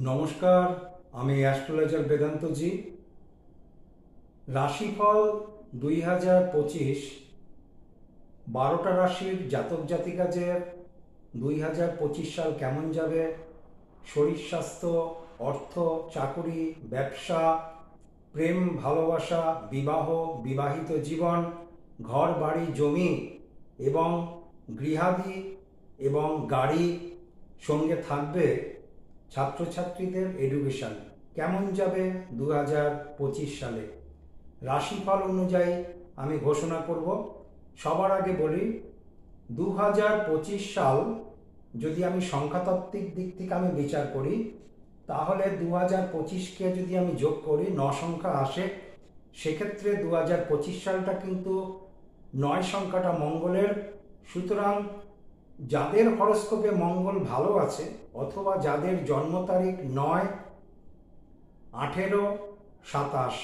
নমস্কার, আমি অ্যাস্ট্রোলজার বেদান্তজি রাশিফল দুই হাজার পঁচিশ, বারোটা রাশির জাতক জাতিকাদের দুই হাজার পঁচিশ সাল কেমন যাবে? শরীর স্বাস্থ্য, অর্থ, চাকুরি, ব্যবসা, প্রেম, ভালোবাসা, বিবাহ, বিবাহিত জীবন, ঘর, বাড়ি, জমি এবং গৃহাদি এবং গাড়ি সঙ্গে থাকবে ছাত্রছাত্রীদের এডুকেশন কেমন যাবে দু হাজার পঁচিশ সালে? রাশিফল অনুযায়ী আমি ঘোষণা করব, সবার আগে বলি দু হাজার পঁচিশ সাল যদি আমি সংখ্যাতাত্ত্বিক দিক থেকে আমি বিচার করি, তাহলে দু হাজার পঁচিশকে যদি আমি যোগ করি, ন সংখ্যা আসে, সেক্ষেত্রে দু হাজার পঁচিশ সালটা কিন্তু নয় সংখ্যাটা মঙ্গলের। সুতরাং যাদের হরস্কোপে মঙ্গল ভালো আছে অথবা যাদের জন্ম তারিখ নয় আঠেরো সাতাশ,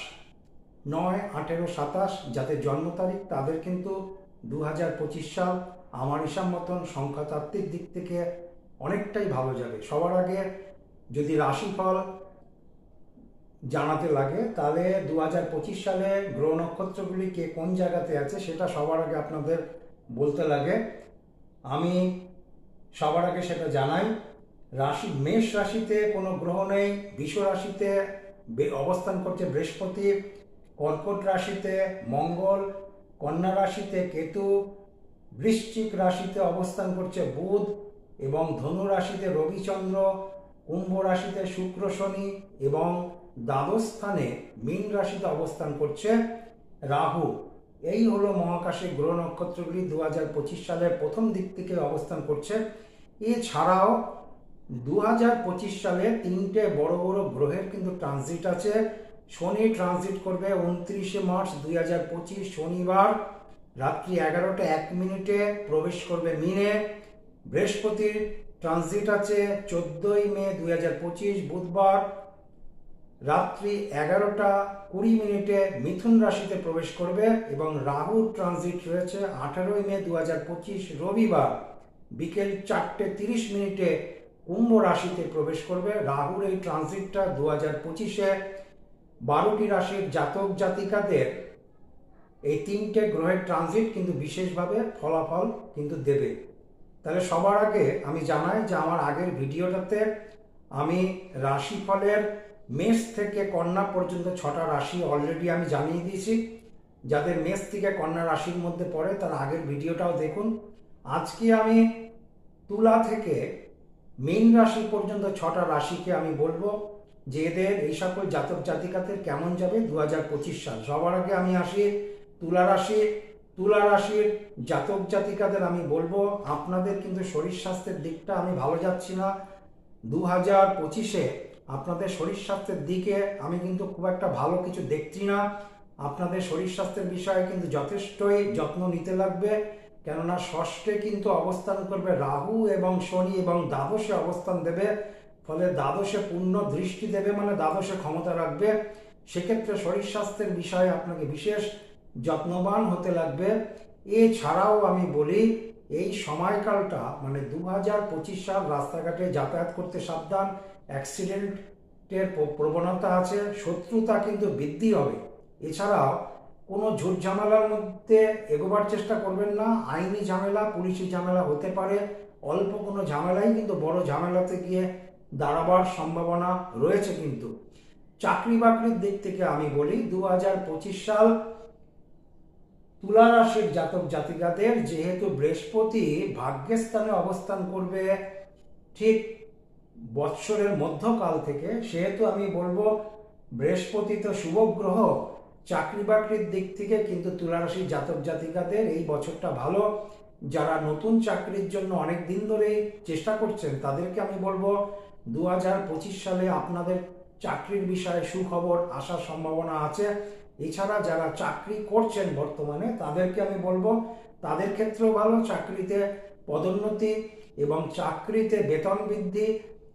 নয় আঠেরো সাতাশ যাদের জন্ম তারিখ তাদের কিন্তু দু হাজার পঁচিশ সাল আমার হিসাব মতন সংখ্যাতাত্ত্বিক দিক থেকে অনেকটাই ভালো যাবে। সবার আগে যদি রাশিফল জানাতে লাগে, তাহলে দু হাজার পঁচিশ সালে গ্রহ নক্ষত্রগুলি কে কোন জায়গাতে আছে সেটা সবার আগে আপনাদের বলতে লাগে। আমি সবার আগে সেটা জানাই, রাশি, মেষ রাশিতে কোনো গ্রহ নেই, বিষ রাশিতে অবস্থান করছে বৃহস্পতি, কর্কট রাশিতে মঙ্গল, কন্যা রাশিতে কেতু, বৃশ্চিক রাশিতে অবস্থান করছে বুধ এবং ধনু রাশিতে রবিচন্দ্র কুম্ভ রাশিতে শুক্র শনি এবং দ্বাদশ স্থানে মীন রাশিতে অবস্থান করছে রাহু। এই হলো মহাকাশে গ্রহ নক্ষত্রগুলি দু হাজার পঁচিশ সালের প্রথম দিক থেকে অবস্থান করছে। এছাড়াও দু হাজার পঁচিশ সালে তিনটে বড় বড় গ্রহের কিন্তু ট্রানজিট আছে। শনি ট্রানজিট করবে উনত্রিশে মার্চ দুই হাজার পঁচিশ, শনিবার রাত্রি এগারোটা এক মিনিটে প্রবেশ করবে মিনে। বৃহস্পতির ট্রানজিট আছে চোদ্দোই মে দুই হাজার পঁচিশ, বুধবার রাত্রি এগারোটা কুড়ি মিনিটে মিথুন রাশিতে প্রবেশ করবে এবং রাহু ট্রানজিট রয়েছে আঠারোই মে দু হাজার পঁচিশ রবিবার। বিকেল চারটে তিরিশ মিনিটে কুম্ভ রাশিতে প্রবেশ করবে। রাহুর এই ট্রানজিটটা দু হাজার পঁচিশে বারোটি রাশির জাতক জাতিকাদের এই তিনটে গ্রহের ট্রানজিট কিন্তু বিশেষভাবে ফলাফল কিন্তু দেবে। তাহলে সবার আগে আমি জানাই যে আমার আগের ভিডিওটাতে আমি রাশিফলের মেষ থেকে কন্যা পর্যন্ত ছটা রাশি অলরেডি আমি জানিয়ে দিয়েছি। যাদের মেষ থেকে কন্যা রাশির মধ্যে পড়ে, তার আগের ভিডিওটাও দেখুন। আজকে আমি তুলা থেকে মীন রাশি পর্যন্ত ছটা রাশিকে আমি বলব, যে এদের এই সকল জাতক জাতিকাদের কেমন যাবে দু হাজার পঁচিশ সাল। সবার আগে আমি আসি তুলা রাশি। তুলা রাশির জাতক জাতিকাদের আমি বলব, আপনাদের কিন্তু শরীর স্বাস্থ্যের দিকটা আমি ভালো যাচ্ছি না। দু হাজার পঁচিশে আপনাদের শরীর স্বাস্থ্যের দিকে আমি কিন্তু খুব একটা ভালো কিছু দেখছি না। আপনাদের শরীর স্বাস্থ্যের বিষয়ে কিন্তু যথেষ্টই যত্ন নিতে লাগবে। কেননা ষষ্ঠে কিন্তু অবস্থান করবে রাহু এবং শনি এবং দ্বাদশে অবস্থান দেবে। ফলে দ্বাদশে পূর্ণ দৃষ্টি দেবে মানে দ্বাদশে ক্ষমতা রাখবে। সেক্ষেত্রে শরীর স্বাস্থ্যের বিষয়ে আপনাকে বিশেষ যত্নবান হতে লাগবে। এছাড়াও আমি বলি, এই সময়কালটা মানে দু হাজার পঁচিশ সাল রাস্তাঘাটে যাতায়াত করতে সাবধান। অ্যাক্সিডেন্টের প্রবণতা আছে, শত্রুতা কিন্তু বৃদ্ধি হবে। এছাড়াও কোনো ঝুট ঝামেলার মধ্যে এগোবার চেষ্টা করবেন না, আইনি ঝামেলা, পুলিশি ঝামেলা হতে পারে, অল্প কোনো ঝামেলাই কিন্তু বড় ঝামেলাতে গিয়ে দাঁড়াবার সম্ভাবনা রয়েছে কিন্তু। চাকরি বাকরির দিক থেকে আমি বলি দু হাজার পঁচিশ সাল তুলা রাশির জাতক জাতিকাদের যেহেতু বৃহস্পতি ভাগ্যের স্থানে অবস্থান করবে, ঠিক বৎসরের মধ্যকাল থেকে, সেহেতু আমি বলব বৃহস্পতি তো শুভ গ্রহ চাকরি বাকরির দিক থেকে কিন্তু তুলা রাশির জাতক জাতিকাদের এই বছরটা ভালো। যারা নতুন চাকরির জন্য অনেক দিন ধরেই চেষ্টা করছেন, তাদেরকে আমি বলব দু হাজার পঁচিশ সালে আপনাদের চাকরির বিষয়ে সুখবর আসার সম্ভাবনা আছে। এছাড়া যারা চাকরি করছেন বর্তমানে, তাদেরকে আমি বলব তাদের ক্ষেত্রেও ভালো, চাকরিতে পদোন্নতি এবং চাকরিতে বেতন বৃদ্ধি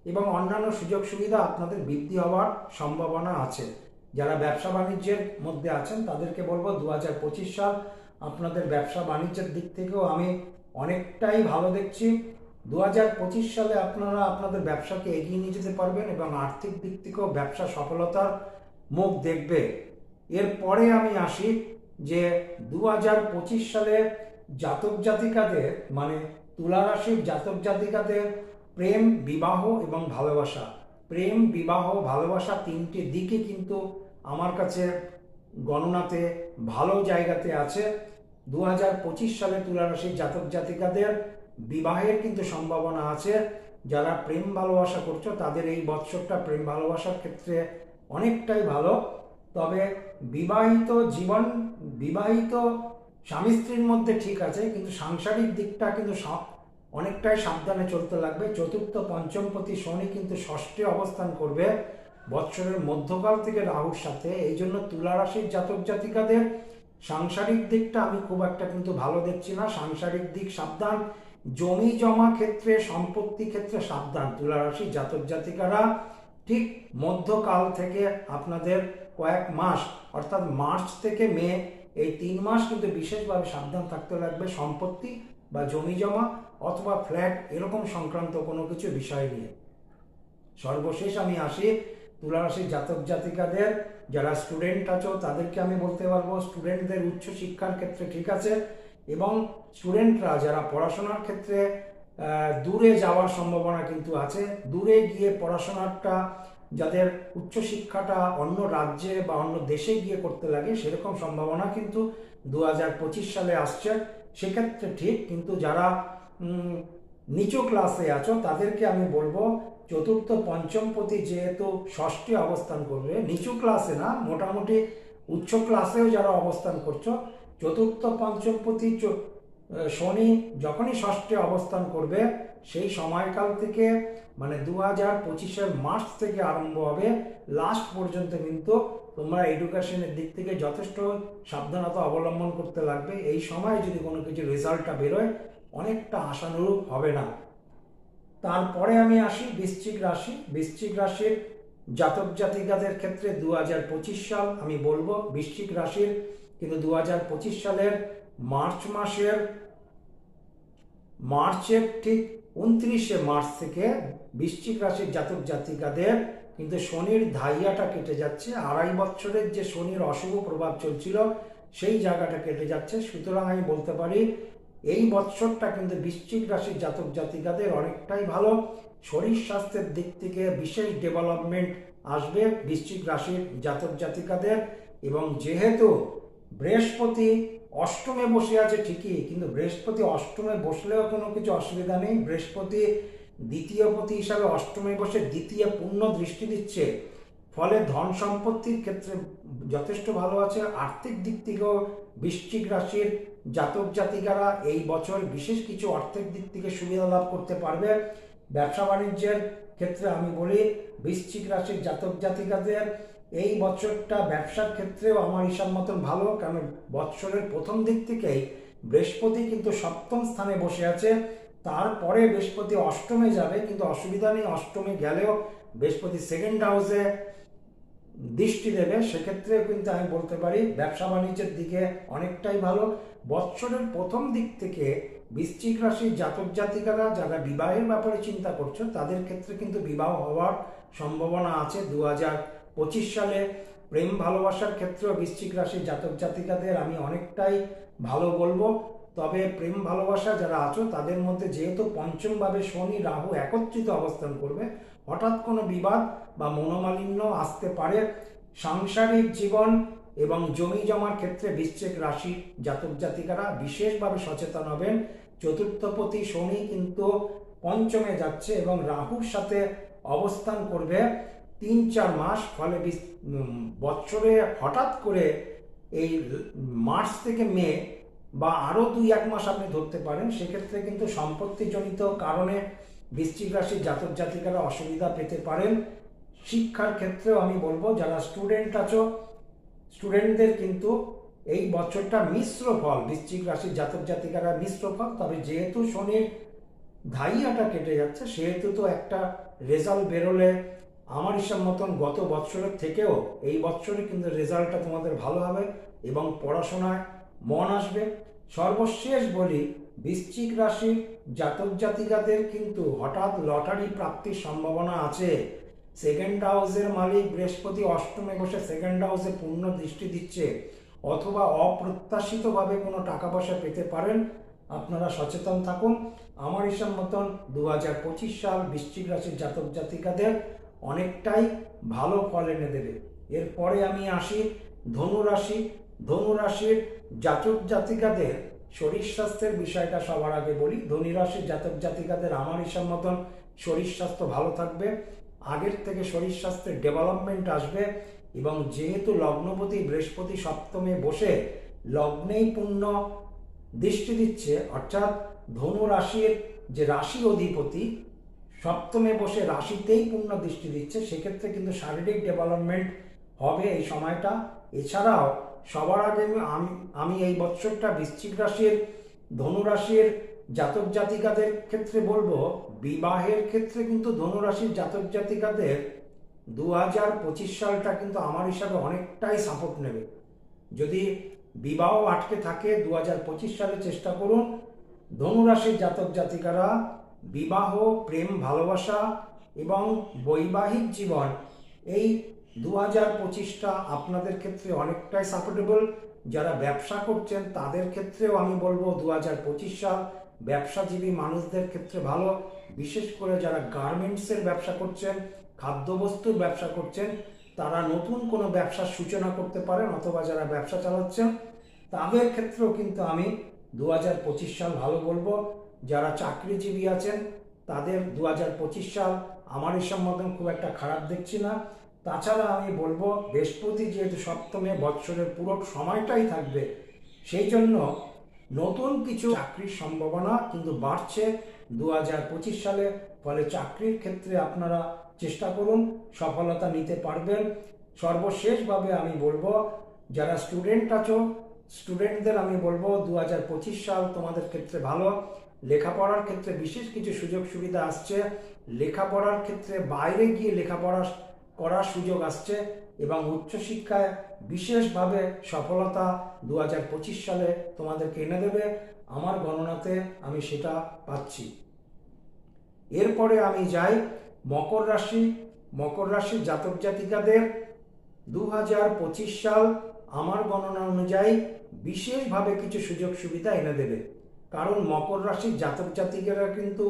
এবং অন্যান্য সুযোগ সুবিধা আপনাদের বৃদ্ধি হওয়ার সম্ভাবনা আছে। যারা ব্যবসা বাণিজ্যের মধ্যে আছেন, তাদেরকে বলব দু হাজার পঁচিশ সাল আপনাদের ব্যবসা বাণিজ্যের দিক থেকেও আমি অনেকটাই ভালো দেখছি। দু হাজার পঁচিশ সালে আপনারা আপনাদের ব্যবসাকে এগিয়ে নিয়ে যেতে পারবেন এবং আর্থিক দিক থেকেও ব্যবসা সফলতার মুখ দেখবে। এরপরে আমি আসি যে দু হাজার পঁচিশ সালে জাতক জাতিকাদের মানে তুলা রাশির জাতক জাতিকাদের প্রেম, বিবাহ এবং ভালোবাসা। প্রেম, বিবাহ, ভালোবাসা তিনটি দিকে কিন্তু আমার কাছে গণনাতে ভালো জায়গাতে আছে। দু হাজার পঁচিশ সালে তুলা রাশির জাতক জাতিকাদের বিবাহের কিন্তু সম্ভাবনা আছে। যারা প্রেম ভালোবাসা করছ, তাদের এই বৎসরটা প্রেম ভালোবাসার ক্ষেত্রে অনেকটাই ভালো। তবে বিবাহিত জীবন, বিবাহিত স্বামী স্ত্রীর মধ্যে ঠিক আছে, কিন্তু সাংসারিক দিকটা কিন্তু অনেকটাই সাবধানে চলতে লাগবে। চতুর্থ পঞ্চমপতি শনি কিন্তু ষষ্ঠে অবস্থান করবে বৎসরের মধ্যকাল থেকে রাহুর সাথে। এই জন্য তুলা রাশির জাতক জাতিকাদের সাংসারিক দিকটা আমি খুব একটা কিন্তু ভালো দেখছি না। সাংসারিক দিক সাবধান, জমি জমা ক্ষেত্রে, সম্পত্তি ক্ষেত্রে সাবধান তুলা রাশির জাতক জাতিকারা। ঠিক মধ্যকাল থেকে আপনাদের কয়েক মাস, অর্থাৎ মার্চ থেকে মে, এই তিন মাস কিন্তু বিশেষভাবে সাবধান থাকতে লাগবে। সম্পত্তি বা জমি জমা অথবা ফ্ল্যাট এরকম সংক্রান্ত কোনো কিছু বিষয় নিয়ে। সর্বশেষ আমি আসি তুলা রাশির জাতক জাতিকাদের। যারা স্টুডেন্ট আছো, তাদেরকে আমি বলতে পারব স্টুডেন্টদের উচ্চ শিক্ষার ক্ষেত্রে ঠিক আছে এবং স্টুডেন্টরা যারা পড়াশোনার ক্ষেত্রে দূরে যাওয়ার সম্ভাবনা কিন্তু আছে। দূরে গিয়ে পড়াশোনাটা যাদের উচ্চশিক্ষাটা অন্য রাজ্যে বা অন্য দেশে গিয়ে করতে লাগে, সেরকম সম্ভাবনা কিন্তু দু হাজার পঁচিশ সালে আসছে। সেক্ষেত্রে ঠিক, কিন্তু যারা নিচু ক্লাসে আছো তাদেরকে আমি বলব চতুর্থ পঞ্চম পঞ্চমপতি যেহেতু ষষ্ঠী অবস্থান করবে নিচু ক্লাসে না মোটামুটি উচ্চ ক্লাসেও যারা অবস্থান করছ চতুর্থ পঞ্চমপতি চ- আহ, শনি যখনই ষষ্ঠে অবস্থান করবে সেই সময়কাল থেকে মানে দু হাজার পঁচিশের মার্চ থেকে আরম্ভ হবে লাস্ট পর্যন্ত কিন্তু তোমরা এডুকেশনের দিক থেকে যথেষ্ট সাবধানতা অবলম্বন করতে লাগবে। এই সময় যদি কোনো কিছু রেজাল্টটা বেরোয় অনেকটা আশানুরূপ হবে না। তারপরে আমি আসি বৃশ্চিক রাশি। বৃশ্চিক রাশির জাতক জাতিকাদের ক্ষেত্রে দুহাজার পঁচিশ সাল আমি বলব বৃশ্চিক রাশির, কিন্তু দু হাজার পঁচিশ সালের মার্চ মাসের, মার্চের ঠিক উনত্রিশে মার্চ থেকে বৃশ্চিক রাশির জাতক জাতিকাদের কিন্তু শনির ধাইয়াটা কেটে যাচ্ছে। আড়াই বছরের যে শনির অশুভ প্রভাব চলছিল, সেই জায়গাটা কেটে যাচ্ছে। সুতরাং আমি বলতে পারি এই বৎসরটা কিন্তু বৃশ্চিক রাশির জাতক জাতিকাদের অনেকটাই ভালো। শরীর স্বাস্থ্যের দিক থেকে বিশেষ ডেভেলপমেন্ট আসবে বৃশ্চিক রাশির জাতক জাতিকাদের এবং যেহেতু বৃহস্পতি অষ্টমে বসে আছে ঠিকই, কিন্তু বৃহস্পতি অষ্টমে বসলেও কোনো কিছু অসুবিধা নেই। বৃহস্পতি দ্বিতীয় পতি হিসাবে অষ্টমে বসে দ্বিতীয় পূর্ণ দৃষ্টি দিচ্ছে। ফলে ধন সম্পত্তির ক্ষেত্রে যথেষ্ট ভালো আছে। আর্থিক দিক থেকেও বৃশ্চিক রাশির জাতক জাতিকারা এই বছর বিশেষ কিছু অর্থের দিক থেকে সুবিধা লাভ করতে পারবে। ব্যবসা বাণিজ্যের ক্ষেত্রে আমি বলি, বৃশ্চিক রাশির জাতক জাতিকাদের এই বছরটা ব্যবসার ক্ষেত্রেও আমার হিসাব মতন ভালো, কারণ বৎসরের প্রথম দিক থেকেই বৃহস্পতি কিন্তু সপ্তম স্থানে বসে আছে। তারপরে বৃহস্পতি অষ্টমে যাবে, কিন্তু অসুবিধা নেই, অষ্টমে গেলেও বৃহস্পতি সেকেন্ড হাউসে দৃষ্টি দেবে সেক্ষেত্রে কিন্তু আমি বলতে পারি ব্যবসা বাণিজ্যের দিকে অনেকটাই ভালো। বৎসরের প্রথম দিক থেকে বৃশ্চিক রাশির জাতক জাতিকারা যারা বিবাহের ব্যাপারে চিন্তা করছ, তাদের ক্ষেত্রে কিন্তু বিবাহ হওয়ার সম্ভাবনা আছে। দু পঁচিশ সালে প্রেম ভালোবাসার ক্ষেত্রেও বৃশ্চিক রাশির জাতক জাতিকাদের আমি অনেকটাই ভালো বলব। তবে প্রেম ভালোবাসা যারা আছো, তাদের মধ্যে যেহেতু পঞ্চমভাবে শনি রাহু একত্রিত অবস্থান করবে, হঠাৎ কোনো বিবাদ বা মনোমালিন্য আসতে পারে, সাংসারিক জীবন এবং জমি জমার ক্ষেত্রে বৃশ্চিক রাশি জাতক জাতিকারা বিশেষভাবে সচেতন হবেন। চতুর্থপতি শনি কিন্তু পঞ্চমে যাচ্ছে এবং রাহুর সাথে অবস্থান করবে। তিন চার মাস ফলে বৎসরে হঠাৎ করে এই মার্চ থেকে মে বা আরও দুই এক মাস আপনি ধরতে পারেন, সেক্ষেত্রে কিন্তু সম্পত্তিজনিত কারণে বৃশ্চিক রাশির জাতক জাতিকারা অসুবিধা পেতে পারেন। শিক্ষার ক্ষেত্রেও আমি বলব, যারা স্টুডেন্ট আছো স্টুডেন্টদের কিন্তু এই বছরটা মিশ্র ফল, বৃশ্চিক রাশির জাতক জাতিকারা মিশ্র ফল। তবে যেহেতু শনির ধাইয়াটা কেটে যাচ্ছে, সেহেতু তো একটা রেজাল্ট বেরোলে আমার হিসাব মতন গত বছরের থেকেও এই বছরে কিন্তু রেজাল্টটা তোমাদের ভালো হবে এবং পড়াশোনায় মন আসবে। সর্বশেষ বলি, বৃশ্চিক রাশির জাতক জাতিকাদের কিন্তু হঠাৎ লটারি প্রাপ্তির সম্ভাবনা আছে। সেকেন্ড হাউসের মালিক বৃহস্পতি অষ্টমে বসে সেকেন্ড হাউসে পূর্ণ দৃষ্টি দিচ্ছে, অথবা অপ্রত্যাশিতভাবে কোনো টাকা পয়সা পেতে পারেন, আপনারা সচেতন থাকুন। আমার হিসাব মতন দু হাজার পঁচিশ সাল বৃশ্চিক রাশির জাতক জাতিকাদের অনেকটাই ভালো ফল এনে দেবে। এরপরে আমি আসি ধনু রাশি। ধনু রাশির জাতক জাতিকাদের শরীর স্বাস্থ্যের বিষয়টা সবার আগে বলি। ধনী রাশির জাতক জাতিকাদের আমার হিসাব মতন শরীর স্বাস্থ্য ভালো থাকবে। আগের থেকে শরীর স্বাস্থ্যের ডেভেলপমেন্ট আসবে এবং যেহেতু লগ্নপতি বৃহস্পতি সপ্তমে বসে লগ্নেই পূর্ণ দৃষ্টি দিচ্ছে, অর্থাৎ ধনু রাশির যে রাশি অধিপতি সপ্তমে বসে রাশিতেই পূর্ণ দৃষ্টি দিচ্ছে, সেক্ষেত্রে কিন্তু শারীরিক ডেভেলপমেন্ট হবে এই সময়টা। এছাড়াও সবার আগে আমি আমি এই বছরটা বৃশ্চিক রাশির, ধনু রাশির জাতক জাতিকাদের ক্ষেত্রে বলব, বিবাহের ক্ষেত্রে কিন্তু ধনু রাশির জাতক জাতিকাদের দু হাজার পঁচিশ সালটা কিন্তু আমার হিসাবে অনেকটাই সাপোর্ট নেবে। যদি বিবাহ আটকে থাকে দু হাজার পঁচিশ সালে চেষ্টা করুন, ধনুরাশির জাতক জাতিকারা বিবাহ, প্রেম, ভালোবাসা এবং বৈবাহিক জীবন এই দু হাজার পঁচিশটা আপনাদের ক্ষেত্রে অনেকটাই সাপোর্টেবল যারা ব্যবসা করছেন তাদের ক্ষেত্রেও আমি বলব দু হাজার পঁচিশ সাল ব্যবসাজীবী মানুষদের ক্ষেত্রে ভালো। বিশেষ করে যারা গার্মেন্টসের ব্যবসা করছেন, খাদ্যবস্তুর ব্যবসা করছেন, তারা নতুন কোনো ব্যবসার সূচনা করতে পারেন অথবা যারা ব্যবসা চালাচ্ছেন, তাদের ক্ষেত্রেও কিন্তু আমি দু হাজার পঁচিশ সাল ভালো বলব। যারা চাকরিজীবী আছেন, তাদের দু হাজার পঁচিশ সাল আমার হিসাব মতন খুব একটা খারাপ দেখছি না। তাছাড়া আমি বলব, বৃহস্পতি যেহেতু সপ্তমে বৎসরের পুরো সময়টাই থাকবে, সেই জন্য নতুন কিছু চাকরির সম্ভাবনা কিন্তু বাড়ছে। দু হাজার পঁচিশ সালে ফলে চাকরির ক্ষেত্রে আপনারা চেষ্টা করুন, সফলতা নিতে পারবেন। সর্বশেষভাবে আমি বলব, যারা স্টুডেন্ট আছো, স্টুডেন্টদের আমি বলব দু হাজার পঁচিশ সাল তোমাদের ক্ষেত্রে ভালো। লেখাপড়ার ক্ষেত্রে বিশেষ কিছু সুযোগ সুবিধা আসছে। লেখাপড়ার ক্ষেত্রে বাইরে গিয়ে লেখাপড়া করার সুযোগ আসছে। এবং উচ্চশিক্ষায় বিশেষভাবে সফলতা দু হাজার পঁচিশ সালে তোমাদেরকে এনে দেবে। আমার গণনাতে আমি সেটা পাচ্ছি। এরপরে আমি যাই মকর রাশি। মকর রাশির জাতক জাতিকাদের দু হাজার পঁচিশ সাল আমার গণনা অনুযায়ী বিশেষভাবে কিছু সুযোগ সুবিধা এনে দেবে। কারণ মকর রাশির জাতক জাতিকেরা কিন্তু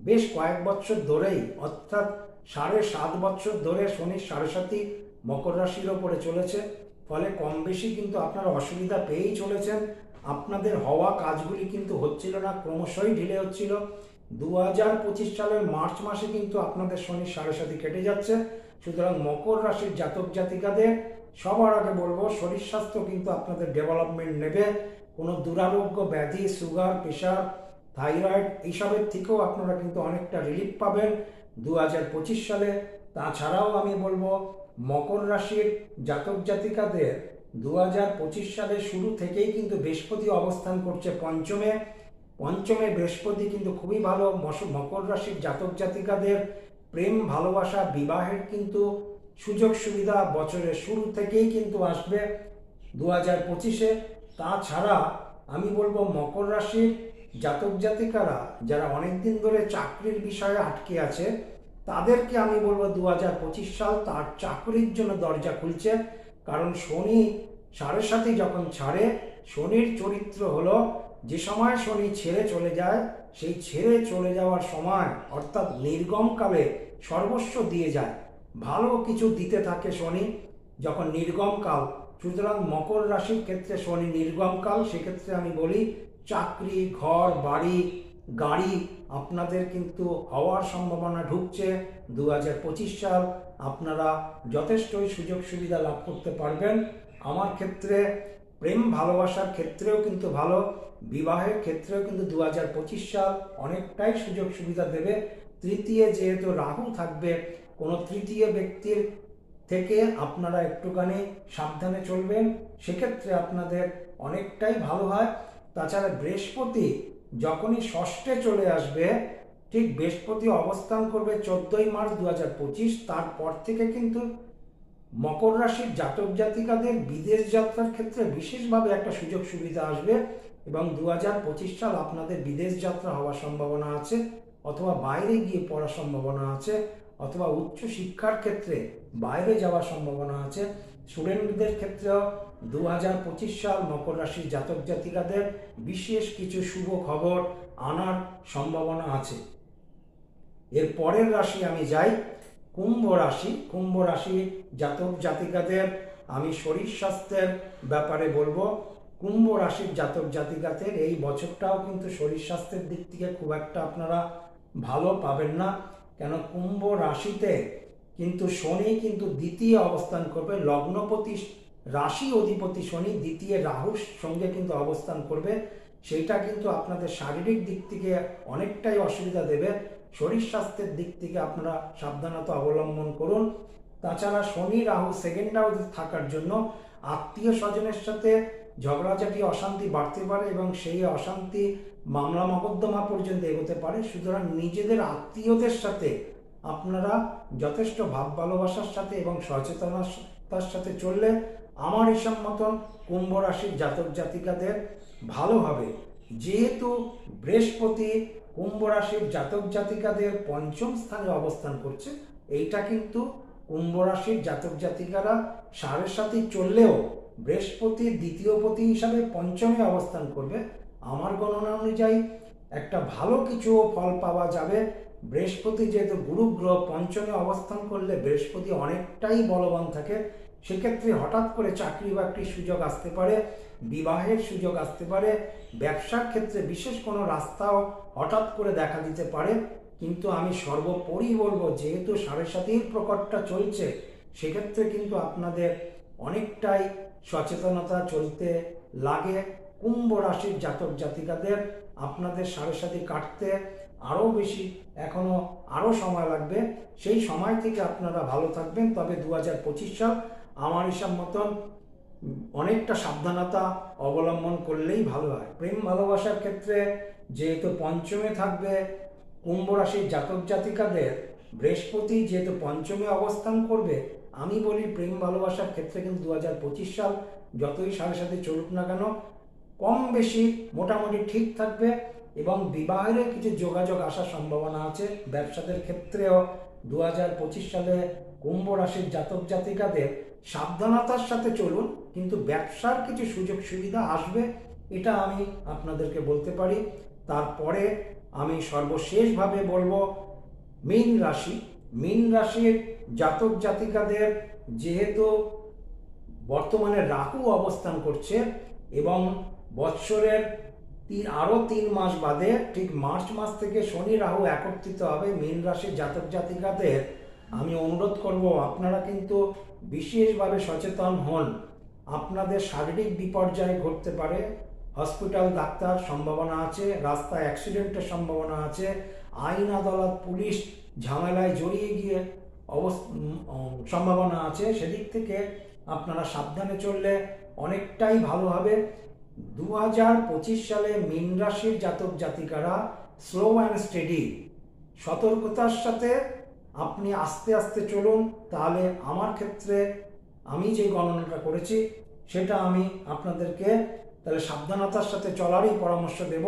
বেশ কয়েক বছর ধরেই, অর্থাৎ সাড়ে সাত বছর ধরে শনির সাড়ে সাতই মকর রাশির ওপরে চলেছে। ফলে কম বেশি কিন্তু আপনারা অসুবিধা পেয়েই চলেছেন। আপনাদের হওয়া কাজগুলি কিন্তু হচ্ছিল না, ক্রমশই ঢিলে হচ্ছিল। দু হাজার পঁচিশ সালের মার্চ মাসে কিন্তু আপনাদের শনির সাড়ে সাতই কেটে যাচ্ছে। সুতরাং মকর রাশির জাতক জাতিকাদের সবার আগে বলব, শরীর স্বাস্থ্য কিন্তু আপনাদের ডেভেলপমেন্ট নেবে। কোনো দুরারোগ্য ব্যাধি, সুগার, প্রেশার, থাইরয়েড এইসবের থেকেও আপনারা কিন্তু অনেকটা রিলিফ পাবেন দু হাজার পঁচিশ সালে। তাছাড়াও আমি বলব মকর রাশির জাতক জাতিকাদের দু হাজার পঁচিশ সালের শুরু থেকেই কিন্তু বৃহস্পতি অবস্থান করছে পঞ্চমে। পঞ্চমে বৃহস্পতি কিন্তু খুবই ভালো। মকর রাশির জাতক জাতিকাদের প্রেম, ভালোবাসা, বিবাহের কিন্তু সুযোগ সুবিধা বছরের শুরু থেকেই কিন্তু আসবে দু হাজার পঁচিশে। তাছাড়া আমি বলব মকর রাশির জাতক জাতিকারা যারা অনেক দিন ধরে চাকরির বিষয়ে আটকে আছে তাদেরকে আমি বলব দু হাজার পঁচিশ সাল তার চাকরির জন্য দরজা খুলছে। কারণ শনি সাড়ে সাথে যখন ছাড়ে, শনির চরিত্র হলো যে সময় শনি ছেড়ে চলে যায়, সেই ছেড়ে চলে যাওয়ার সময় অর্থাৎ নির্গমকালে সর্বস্ব দিয়ে যায়। ভালো কিছু দিতে থাকে শনি যখন নির্গমকাল সুতরাং মকর রাশির ক্ষেত্রে শনি নির্গমকাল সেক্ষেত্রে আমি বলি চাকরি, ঘর, বাড়ি গাড়ি আপনাদের কিন্তু হওয়ার সম্ভাবনা ঢুকছে দু হাজার পঁচিশ সাল। আপনারা যথেষ্টই সুযোগ সুবিধা লাভ করতে পারবেন। আমার ক্ষেত্রে প্রেম ভালোবাসার ক্ষেত্রেও কিন্তু ভালো, বিবাহের ক্ষেত্রেও কিন্তু দু হাজার পঁচিশ সাল অনেকটাই সুযোগ সুবিধা দেবে। তৃতীয় যেহেতু রাহু থাকবে, কোনো তৃতীয় ব্যক্তির থেকে আপনারা একটুখানি সাবধানে চলবেন। সেক্ষেত্রে আপনাদের অনেকটাই ভালো হয়। তাছাড়া বৃহস্পতি যখনই ষষ্ঠে চলে আসবে, ঠিক বৃহস্পতি অবস্থান করবে চোদ্দই মার্চ দু হাজার পঁচিশ। তারপর থেকে কিন্তু মকর রাশির জাতক জাতিকাদের বিদেশ যাত্রার ক্ষেত্রে বিশেষভাবে একটা সুযোগ সুবিধা আসবে এবং দু হাজার পঁচিশ সাল আপনাদের বিদেশ যাত্রা হওয়ার সম্ভাবনা আছে অথবা বাইরে গিয়ে পড়ার সম্ভাবনা আছে অথবা উচ্চ শিক্ষার ক্ষেত্রে বাইরে যাওয়ার সম্ভাবনা আছে। স্টুডেন্টদের ক্ষেত্রেও দু হাজার পঁচিশ সাল মকর রাশির জাতক জাতিকাদের বিশেষ কিছু শুভ খবর আনার সম্ভাবনা আছে। এর পরের রাশি আমি যাই, কুম্ভ রাশি। কুম্ভ রাশি জাতক জাতিকাদের আমি শরীর স্বাস্থ্যের ব্যাপারে বলব। কুম্ভ রাশির জাতক জাতিকাদের এই বছরটাও কিন্তু শরীর স্বাস্থ্যের দিক থেকে খুব একটা আপনারা ভালো পাবেন না। কেন, কুম্ভ রাশিতে কিন্তু শনি কিন্তু দ্বিতীয় অবস্থান করবে। লগ্নপতি রাশি অধিপতি শনি দ্বিতীয় রাহুর সঙ্গে কিন্তু অবস্থান করবে। সেইটা কিন্তু আপনাদের শারীরিক দিক থেকে অনেকটাই অসুবিধা দেবে। শরীর স্বাস্থ্যের দিক থেকে আপনারা সাবধানতা অবলম্বন করুন। তাছাড়া শনি রাহু সেকেন্ড হাউসে থাকার জন্য আত্মীয় স্বজনের সাথে ঝগড়াঝাটি, অশান্তি বাড়তে পারে এবং সেই অশান্তি মামলা মকদ্দমা পর্যন্ত এগোতে পারে। সুতরাং নিজেদের আত্মীয়দের সাথে আপনারা যথেষ্ট ভাব ভালোবাসার সাথে এবং সচেতনতার সাথে চললে আমার হিসাব মতন কুম্ভ রাশির জাতক জাতিকাদের ভালো হবে। যেহেতু বৃহস্পতি কুম্ভ রাশির জাতক জাতিকাদের পঞ্চম স্থানে অবস্থান করছে, এইটা কিন্তু কুম্ভ রাশির জাতক জাতিকারা সাড়ে সাথে চললেও বৃহস্পতির দ্বিতীয় পতি হিসাবে পঞ্চমে অবস্থান করবে। আমার গণনা অনুযায়ী একটা ভালো কিছু ফল পাওয়া যাবে বৃহস্পতি যেহেতু গুরু গ্রহ পঞ্চমে অবস্থান করলে বৃহস্পতি অনেকটাই বলবান থাকে, সেক্ষেত্রে হঠাৎ করে চাকরি বাকরির সুযোগ আসতে পারে, বিবাহের সুযোগ আসতে পারে, ব্যবসার ক্ষেত্রে বিশেষ কোনো রাস্তাও হঠাৎ করে দেখা দিতে পারে। কিন্তু আমি সর্বোপরি বলব, যেহেতু সাড়ে সাতির প্রকটটা চলছে, সেক্ষেত্রে কিন্তু আপনাদের অনেকটাই সচেতনতা চলতে লাগে। কুম্ভ রাশির জাতক জাতিকাদের আপনাদের সাড়ে সাথে কাটতে আরও বেশি এখনও আরও সময় লাগবে। সেই সময় থেকে আপনারা ভালো থাকবেন। তবে দু হাজার পঁচিশ সাল আমার হিসাব মতন অনেকটা সাবধানতা অবলম্বন করলেই ভালো হয়। প্রেম ভালোবাসার ক্ষেত্রে যেহেতু পঞ্চমে থাকবে কুম্ভ রাশির জাতক জাতিকাদের, বৃহস্পতি যেহেতু পঞ্চমে অবস্থান করবে, আমি বলি প্রেম ভালোবাসার ক্ষেত্রে কিন্তু দু হাজার পঁচিশ সাল যতই সাথে সাথে চলুক না কেন, কম বেশি মোটামুটি ঠিক থাকবে। এবং বিবাহের কিছু যোগাযোগ আসার সম্ভাবনা আছে। ব্যবসাদের ক্ষেত্রেও দু হাজার পঁচিশ সালে কুম্ভ রাশির জাতক জাতিকাদের সাবধানতার সাথে চলুন, কিন্তু ব্যবসার কিছু সুযোগ সুবিধা আসবে এটা আমি আপনাদেরকে বলতে পারি। তারপরে আমি সর্বশেষভাবে বলব, মীন রাশি। মীন রাশির জাতক জাতিকাদের যেহেতু বর্তমানে রাহু অবস্থান করছে এবং বৎসরের আরও তিন মাস বাদে ঠিক মার্চ মাস থেকে শনি রাহু একত্রিত হবে মীন রাশির জাতক জাতিকাদের। আমি অনুরোধ করব, আপনারা কিন্তু বিশেষভাবে সচেতন হন। আপনাদের শারীরিক বিপর্যয় ঘটতে পারে, হসপিটাল, ডাক্তার সম্ভাবনা আছে, রাস্তায় অ্যাক্সিডেন্টের সম্ভাবনা আছে, আইন আদালত, পুলিশ ঝামেলায় জড়িয়ে গিয়ে সম্ভাবনা আছে। সেদিক থেকে আপনারা সাবধানে চললে অনেকটাই ভালো হবে। দু হাজার পঁচিশ সালে মীন রাশির জাতক জাতিকারা স্লো অ্যান্ড স্টেডি সতর্কতার সাথে আপনি আস্তে আস্তে চলুন, তাহলে আমার ক্ষেত্রে আমি যে গণনাটা করেছি, সেটা আমি আপনাদেরকে তাহলে সাবধানতার সাথে চলারই পরামর্শ দেব।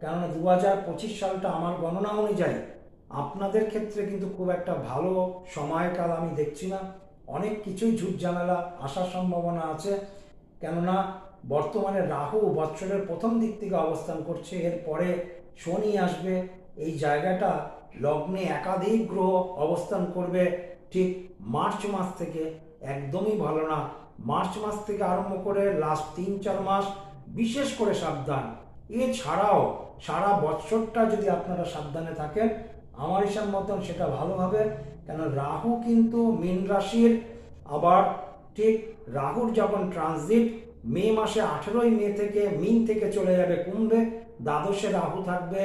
কেননা দু হাজার পঁচিশ সালটা আমার গণনা অনুযায়ী আপনাদের ক্ষেত্রে কিন্তু খুব একটা ভালো সময়কাল আমি দেখছি না। অনেক কিছুই ঝুট ঝামেলা আসার সম্ভাবনা আছে। কেননা বর্তমানে রাহু বৎসরের প্রথম দিক থেকে অবস্থান করছে। এরপরে শনি আসবে। এই জায়গাটা লগ্নে একাধিক গ্রহ অবস্থান করবে। ঠিক মার্চ মাস থেকে একদমই ভালো না। মার্চ মাস থেকে আরম্ভ করে লাস্ট তিন চার মাস বিশেষ করে সাবধান। এছাড়াও সারা বৎসরটা যদি আপনারা সাবধানে থাকেন, আমার হিসাব মতন সেটা ভালো হবে। কেন রাহু কিন্তু মীন রাশির। আবার ঠিক রাহুর যখন ট্রানজিট মে মাসে আঠেরোই মে থেকে মিন থেকে চলে যাবে কুম্ভে। দ্বাদশে রাহু থাকবে।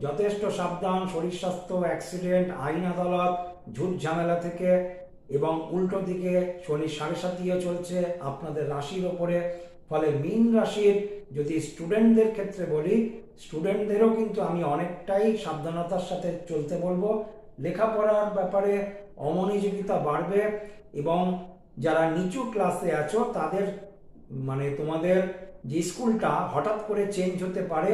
যথেষ্ট সাবধান, শরীর স্বাস্থ্য অ্যাক্সিডেন্ট আইন আদালত, ঝুট ঝামেলা থেকে এবং উল্টো দিকে শনি সাড়ে সাতিও চলছে আপনাদের রাশির ওপরে। ফলে মীন রাশির যদি স্টুডেন্টদের ক্ষেত্রে বলি স্টুডেন্টদেরও কিন্তু আমি অনেকটাই সাবধানতার সাথে চলতে বলব। লেখাপড়ার ব্যাপারে অমনোযোগিতা বাড়বে এবং যারা নিচু ক্লাসে আছো, তাদের মানে তোমাদের যে স্কুলটা হঠাৎ করে চেঞ্জ হতে পারে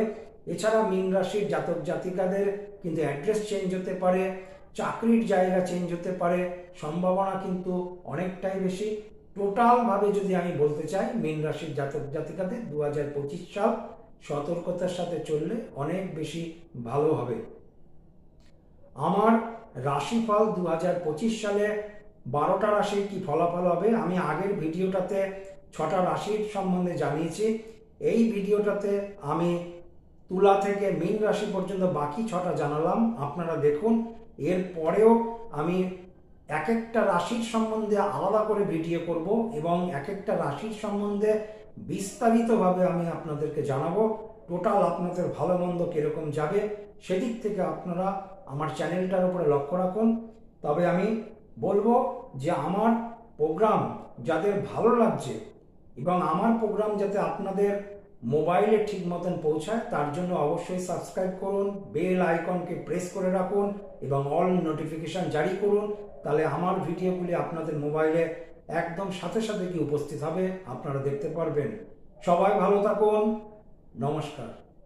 এছাড়া মীন রাশির জাতক জাতিকাদের কিন্তু অ্যাড্রেস চেঞ্জ হতে পারে, চাকরির জায়গা চেঞ্জ হতে পারে, সম্ভাবনা কিন্তু অনেকটাই বেশি। টোটালভাবে যদি আমি বলতে চাই, মীন রাশির জাতক জাতিকাদের দু হাজার পঁচিশ সাল সতর্কতার সাথে চললে অনেক বেশি ভালো হবে। আমার রাশিফল দু হাজার পঁচিশ সালে বারোটা রাশির কি ফলাফল হবে, আমি আগের ভিডিওটাতে ছটা রাশির সম্বন্ধে জানিয়েছি। এই ভিডিওটাতে আমি তুলা থেকে মীন রাশি পর্যন্ত বাকি ছটা জানালাম, আপনারা দেখুন। এর পরেও আমি এক একটা রাশির সম্বন্ধে আলাদা করে ভিডিও করব এবং এক একটা রাশির সম্বন্ধে বিস্তারিতভাবে আমি আপনাদেরকে জানাব। টোটাল আপনাদের ভালো মন্দ কীরকম যাবে সেদিক থেকে আপনারা আমার চ্যানেলটার উপরে লক্ষ্য রাখুন। তবে আমি বলব যে আমার প্রোগ্রাম যাদের ভালো লাগছে এবং আমার প্রোগ্রাম যাতে আপনাদের মোবাইলে ঠিক মতন পৌঁছায়, তার জন্য অবশ্যই সাবস্ক্রাইব করুন বেল আইকনকে প্রেস করে রাখুন এবং অল নোটিফিকেশান জারি করুন, তাহলে আমার ভিডিওগুলি আপনাদের মোবাইলে একদম সাথে সাথে কি উপস্থিত হবে, আপনারা দেখতে পারবেন। সবাই ভালো থাকুন, নমস্কার।